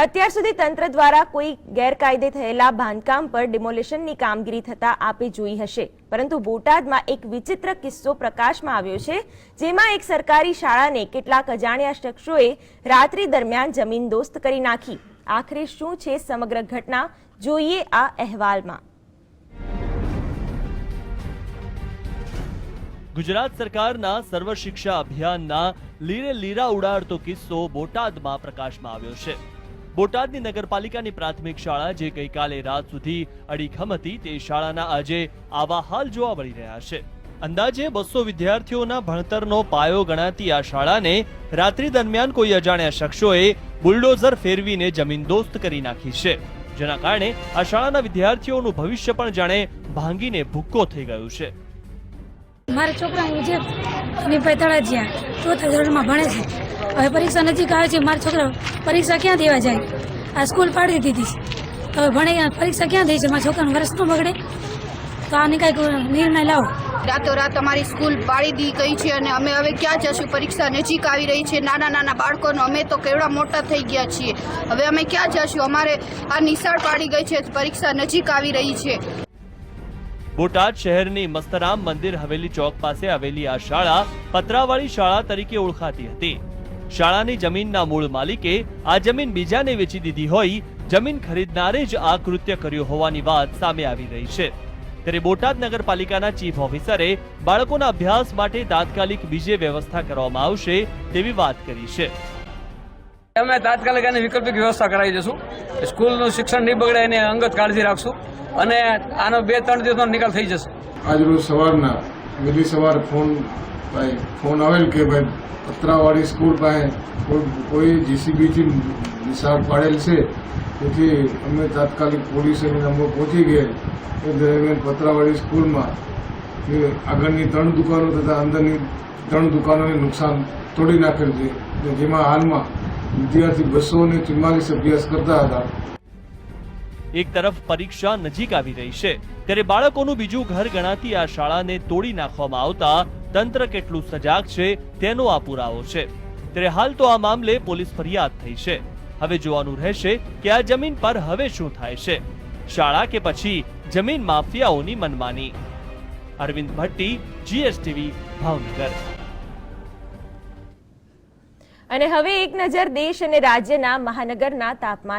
અત્યાર સુધી તંત્ર દ્વારા કોઈ ગેરકાયદે થયેલા બાંધકામ પર ડિમોલિશનની કામગીરી થતા આપે જોઈ હશે. પરંતુ બોટાદમાં એક વિચિત્ર કિસ્સો પ્રકાશમાં આવ્યો છે, જેમાં એક સરકારી શાળાને કેટલાક અજાણ્યા શખ્સોએ રાત્રિ દરમિયાન જમીન દોસ્ત કરી નાખી. આખરે શું છે સમગ્ર ઘટના? જોઈએ આ અહેવાલમાં. ગુજરાત સરકારના સર્વ શિક્ષા અભિયાનના લીરે લીરા ઉડાડતો કિસ્સો બોટાદમાં પ્રકાશમાં આવ્યો છે. બોટાદની નગરપાલિકાની પ્રાથમિક શાળા જે ગઈકાલે રાત સુધી અડીખમ હતી, તે શાળાના આજે આવા હાલ જોવા મળી રહ્યા છે. અંદાજે બસો વિદ્યાર્થીઓના ભણતરનો પાયો ગણાતી આ શાળાને રાત્રિ દરમિયાન કોઈ અજાણ્યા શખ્સોએ બુલડોઝર ફેરવીને જમીનદોસ્ત કરી નાખી છે. જેના કારણે આ શાળાના વિદ્યાર્થીઓનું ભવિષ્ય પણ જાણે ભાંગીને ભૂક્કો થઈ ગયું છે. મારા છોકરા જે અનિભાઈ તળાજિયા, ચોથા ધોરણમાં ભણે છે. હવે પરીક્ષા નજીક આવે છે મારા છોકરા પરીક્ષા ક્યાં દેવા જાય? આ સ્કૂલ પાડી દીધી છે હવે ભણે પરીક્ષા ક્યાં થઈ છે? મારા છોકરાનું વર્ષ ન બગડે. તો આને કાંઈક નિર્ણય લાવો. રાતોરાત અમારી સ્કૂલ પાડી દી ગઈ છે અને અમે હવે ક્યાં જશું? પરીક્ષા નજીક આવી રહી છે. નાના નાના બાળકોનો અમે તો કેવડા મોટા થઈ ગયા છીએ. હવે અમે ક્યાં જશું? અમારે આ નિશાળ પાડી ગઈ છે. પરીક્ષા નજીક આવી રહી છે. બોટાદ શહેરની મસ્તરામ મંદિર હવેલી ચોક પાસે આવેલી આ શાળા પતરાવાળી શાળા તરીકે ઓળખાતી હતી. શાળાની જમીનના મૂળ માલિકે આ જમીન બીજાને વેચી દીધી હોય જમીન ખરીદનારે જ આ કૃત્ય કર્યું હોવાની વાત સામે આવી રહી છે. ત્યારે બોટાદ નગરપાલિકાના ચીફ ઓફિસરે બાળકોના અભ્યાસ માટે તાત્કાલિક બીજે વ્યવસ્થા કરવામાં આવશે તેવી વાત કરી છે. અમે તાત્કાલિક આની વૈકલ્પિક વ્યવસ્થા કરાવી દઈશું. સ્કૂલનું શિક્ષણ નહીં બગડે એની અંગત કાળજી રાખશું અને આનો બે ત્રણ દિવસનો નિકાલ થઈ જશે. આજરોજ સવારના વહેલી સવાર ફોન ભાઈ ફોન આવેલ કે ભાઈ પતરાવાળી સ્કૂલ પાસે કોઈ જીસીબીથી નિશાળ પાડેલ છે? તેથી અમે તાત્કાલિક પોલીસ અને અમે પહોંચી ગયા. એ દરમિયાન પતરાવાળી સ્કૂલમાં એ આગળની ત્રણ દુકાનો તથા અંદરની ત્રણ દુકાનોને નુકસાન તોડી નાખેલ છે. જેમાં હાલમાં વિદ્યાર્થી બસો ને ચુમ્માલીસ અભ્યાસ કરતા હતા. એક તરફ પરીક્ષા નજીક આવી રહી છે, ત્યારે બાળકોનું બીજું ઘર ગણાતી આ શાળાને તોડી નાખવામાં આવતા તંત્ર કેટલું સજાગ છે તેનો આ પુરાવો છે. ત્યારે હાલ તો આ મામલે પોલીસ ફરિયાદ થઈ છે. હવે જોવાનું રહેશે કે આ જમીન પર હવે શું થાય છે. શાળા કે પછી જમીન માફિયાઓની મનમાની. અરવિંદ ભટ્ટી જીએસટીવી ભાવનગર. અને હવે એક નજર દેશ અને રાજ્યના મહાનગરના તાપમાન